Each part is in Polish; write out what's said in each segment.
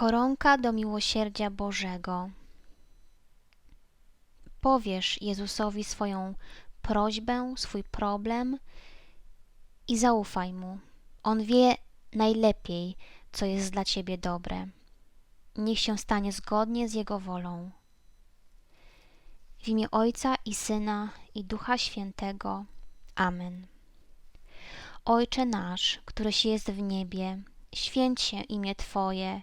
koronka do miłosierdzia Bożego. Powiesz Jezusowi swoją prośbę, swój problem i zaufaj Mu. On wie najlepiej, co jest dla Ciebie dobre. Niech się stanie zgodnie z Jego wolą. W imię Ojca i Syna i Ducha Świętego. Amen. Ojcze nasz, któryś jest w niebie, święć się imię Twoje,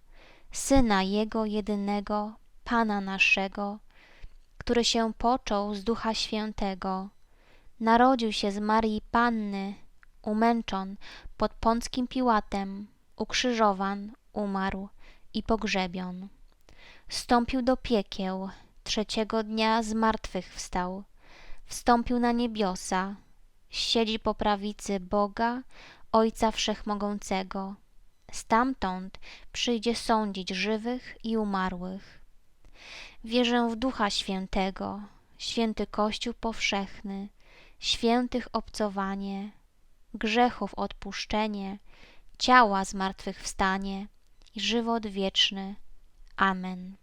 Syna Jego jedynego, Pana naszego, który się począł z Ducha Świętego, narodził się z Marii Panny, umęczon pod Pąckim Piłatem, ukrzyżowan, umarł i pogrzebion. Stąpił do piekieł, trzeciego dnia z martwych wstał, wstąpił na niebiosa, siedzi po prawicy Boga, Ojca Wszechmogącego. Stamtąd przyjdzie sądzić żywych i umarłych. Wierzę w Ducha Świętego, święty Kościół powszechny, świętych obcowanie, grzechów odpuszczenie, ciała zmartwychwstanie i żywot wieczny. Amen.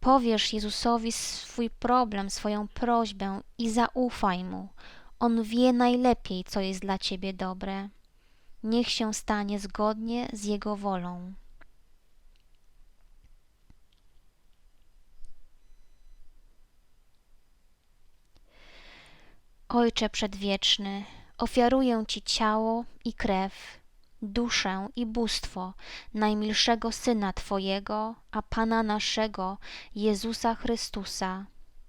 Powiesz Jezusowi swój problem, swoją prośbę i zaufaj Mu. On wie najlepiej, co jest dla Ciebie dobre. Niech się stanie zgodnie z Jego wolą. Ojcze Przedwieczny, ofiaruję Ci ciało i krew, duszę i bóstwo najmilszego Syna Twojego, a Pana naszego, Jezusa Chrystusa,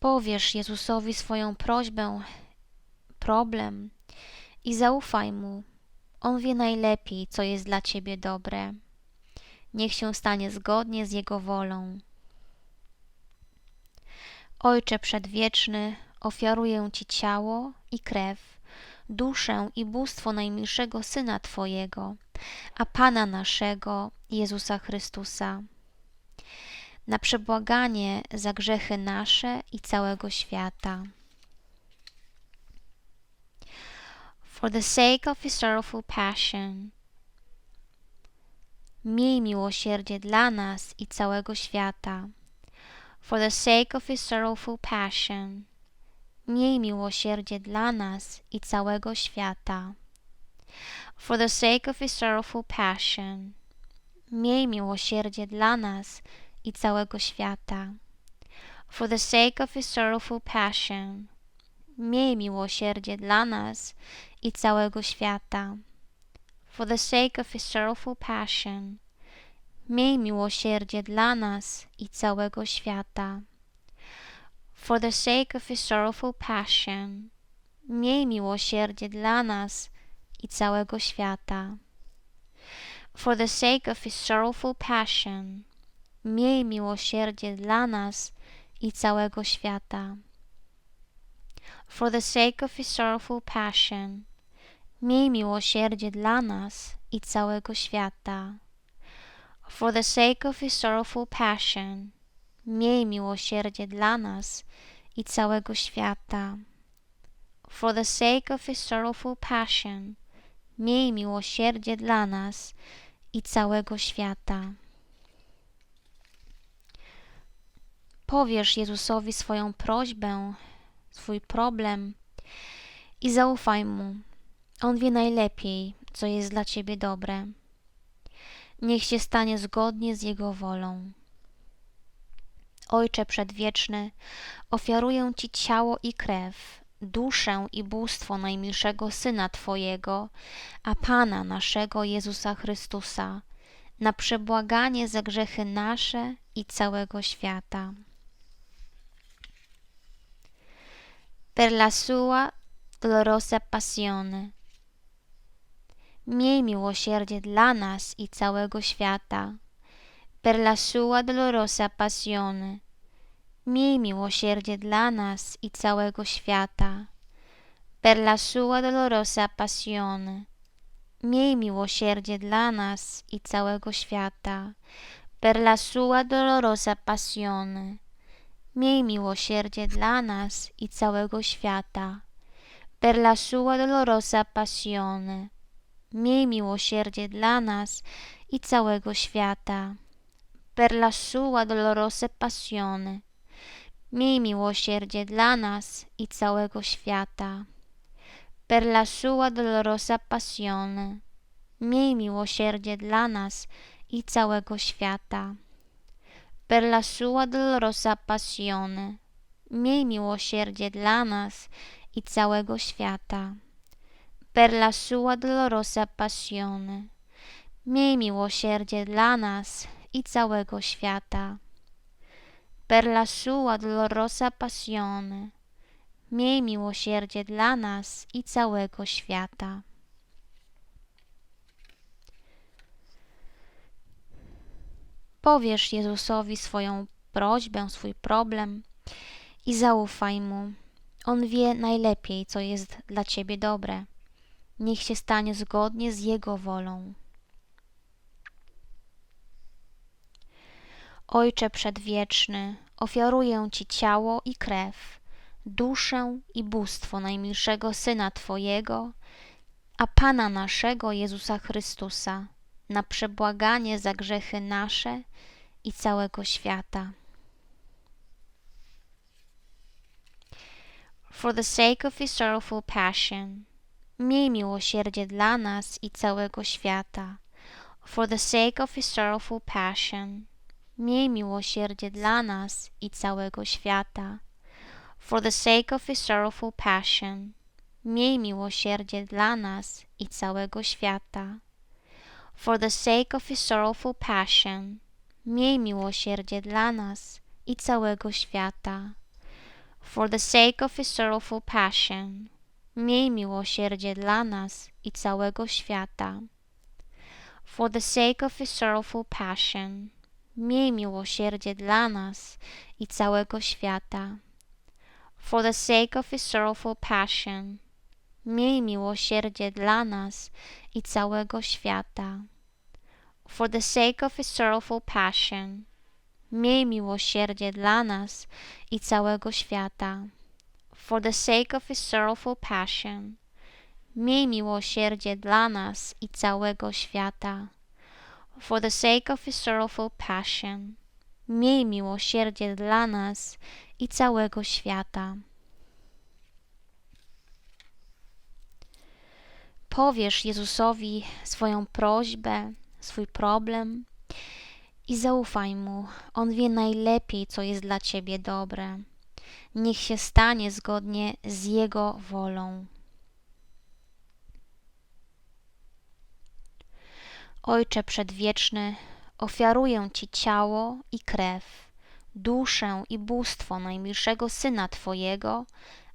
Powiesz Jezusowi swoją prośbę, problem i zaufaj Mu. On wie najlepiej, co jest dla Ciebie dobre. Niech się stanie zgodnie z Jego wolą. Ojcze Przedwieczny, ofiaruję Ci ciało i krew, duszę i bóstwo najmilszego Syna Twojego, a Pana naszego, Jezusa Chrystusa, na przebłaganie za grzechy nasze i całego świata. For the sake of His sorrowful passion, Miej miłosierdzie dla nas i całego świata. For the sake of His sorrowful passion. Miej miłosierdzie dla nas i całego świata. For the sake of His sorrowful passion. Miej miłosierdzie dla nas i całego świata. For the sake of His sorrowful passion. Miej miłosierdzie dla nas i całego świata. For the sake of His sorrowful passion. Miej miłosierdzie dla nas i całego świata. For the sake of His sorrowful passion. Miej miłosierdzie dla nas i całego świata. For the sake of His sorrowful passion. Miej miłosierdzie dla nas i całego świata. For the sake of His sorrowful passion. Miej miłosierdzie dla nas i całego świata. For the sake of His sorrowful passion. Miej miłosierdzie dla nas i całego świata. For the sake of His sorrowful passion. Miej miłosierdzie dla nas i całego świata. Powiesz Jezusowi swoją prośbę, swój problem i zaufaj Mu. On wie najlepiej, co jest dla Ciebie dobre. Niech się stanie zgodnie z Jego wolą. Ojcze Przedwieczny, ofiaruję Ci ciało i krew, duszę i bóstwo najmilszego Syna Twojego, a Pana naszego Jezusa Chrystusa, na przebłaganie za grzechy nasze i całego świata. Per la sua dolorosa passione. Miej miłosierdzie dla nas i całego świata. Per la sua dolorosa passione. Miej miłosierdzie dla nas i całego świata. Per la sua dolorosa passione. Miej miłosierdzie dla nas i całego świata. Per la sua dolorosa passione. Miej miłosierdzie dla nas i całego świata. Per la sua dolorosa passione. Miej miłosierdzie dla nas i całego świata. Per la sua dolorosa passione. Miej miłosierdzie dla nas i całego świata. Per la sua dolorosa passione. Miej miłosierdzie dla nas i całego świata. Per la sua dolorosa passione. Miej miłosierdzie dla nas i całego świata. Per la sua dolorosa passione. Miej miłosierdzie dla nas i całego świata. Per la sua dolorosa passione. Miej miłosierdzie dla nas i całego świata. Powiesz Jezusowi swoją prośbę, swój problem i zaufaj Mu. On wie najlepiej, co jest dla Ciebie dobre. Niech się stanie zgodnie z Jego wolą. Ojcze Przedwieczny, ofiaruję Ci ciało i krew, duszę i bóstwo najmilszego Syna Twojego, a Pana naszego Jezusa Chrystusa, na przebłaganie za grzechy nasze i całego świata. For the sake of His sorrowful passion, miej miłosierdzie dla nas i całego świata. For the sake of His sorrowful passion, miej miłosierdzie dla nas i całego świata. For the sake of His sorrowful passion, miej miłosierdzie dla nas i całego świata. For the sake of His sorrowful passion, miej miłosierdzie dla nas i całego świata. For the sake of His sorrowful passion, miej miłosierdzie dla nas i całego świata. For the sake of His sorrowful passion, miej miłosierdzie dla nas i całego świata. For the sake of His sorrowful passion, miej miłosierdzie dla nas i całego świata. For the sake of His sorrowful passion, miej miłosierdzie dla nas i całego świata. For the sake of His sorrowful passion, miej miłosierdzie dla nas i całego świata. for the sake of his sorrowful passion. Miej miłosierdzie dla nas i całego świata. Powiesz Jezusowi swoją prośbę, swój problem i zaufaj Mu. On wie najlepiej, co jest dla Ciebie dobre. Niech się stanie zgodnie z Jego wolą. Ojcze Przedwieczny, ofiaruję Ci ciało i krew, duszę i bóstwo najmilszego Syna Twojego,